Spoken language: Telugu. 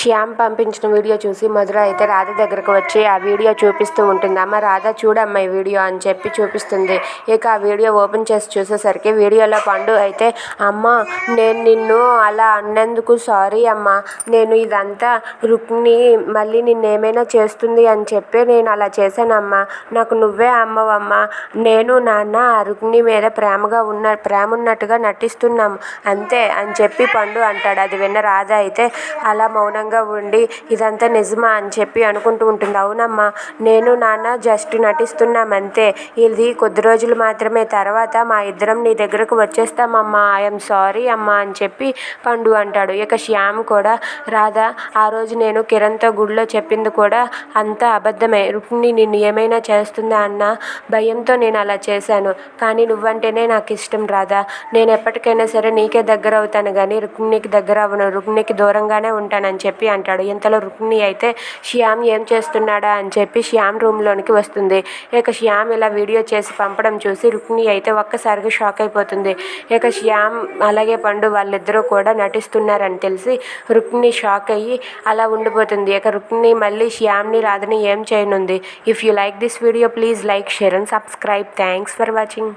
శ్యామ్ పంపించిన వీడియో చూసి మధుర అయితే రాధ దగ్గరకు వచ్చి ఆ వీడియో చూపిస్తూ ఉంటుంది. అమ్మ రాధ చూడమ్మ ఈ వీడియో అని చెప్పి చూపిస్తుంది. ఇక ఆ వీడియో ఓపెన్ చేసి చూసేసరికి వీడియోలో పండు అయితే అమ్మ నేను నిన్ను అలా అన్నందుకు సారీ అమ్మ. నేను ఇదంతా రుక్ని మళ్ళీ నిన్నేమైనా చేస్తుంది అని చెప్పి నేను అలా చేశానమ్మా. నాకు నువ్వే అమ్మవమ్మ. నేను నాన్న ఆ రుక్ని మీద ప్రేమగా ఉన్న ప్రేమ ఉన్నట్టుగా నటిస్తున్నాం. అంతే అని చెప్పి పండు అంటాడు. అది విన్న రాధ అయితే అలా మౌనంగా ఉండి ఇదంతా నిజమా అని చెప్పి అనుకుంటూ ఉంటుంది. అవునమ్మా నేను నాన్న జస్ట్ నటిస్తున్నాం అంతే ఇది కొద్ది రోజులు మాత్రమే. తర్వాత మా ఇద్దరం నీ దగ్గరకు వచ్చేస్తామమ్మా. ఐఎమ్ సారీ అమ్మా అని చెప్పి పండు అంటాడు. ఇక శ్యామ్ కూడా రాధా ఆ రోజు నేను కిరణ్తో గుడిలో చెప్పింది కూడా అంతా అబద్ధమే. రుక్మిణి నిన్ను ఏమైనా చేస్తుందా అన్న? భయంతో నేను అలా చేశాను. కానీ నువ్వంటేనే నాకు ఇష్టం రాధా. నేను ఎప్పటికైనా సరే నీకే దగ్గర అవుతాను కానీ రుక్మిణికి దగ్గర అవ్వను. రుక్మిణికి దూరంగానే ఉంటానని చెప్పి అంటాడు. ఇంతలో రుక్మిణి అయితే శ్యామ్ ఏం చేస్తున్నాడా? అని చెప్పి శ్యామ్ రూమ్లోనికి వస్తుంది. ఇక శ్యామ్ ఇలా వీడియో చేసి పంపడం చూసి రుక్మిణి అయితే ఒక్కసారిగా షాక్ అయిపోతుంది. ఇక శ్యామ్ అలాగే పండు వాళ్ళిద్దరూ కూడా నటిస్తున్నారని తెలిసి రుక్మిణి షాక్ అయ్యి అలా ఉండిపోతుంది. ఇక రుక్మిణి మళ్ళీ శ్యామ్ని రాధని ఏం చేయనుంది? If you like this video please like share and subscribe thanks for watching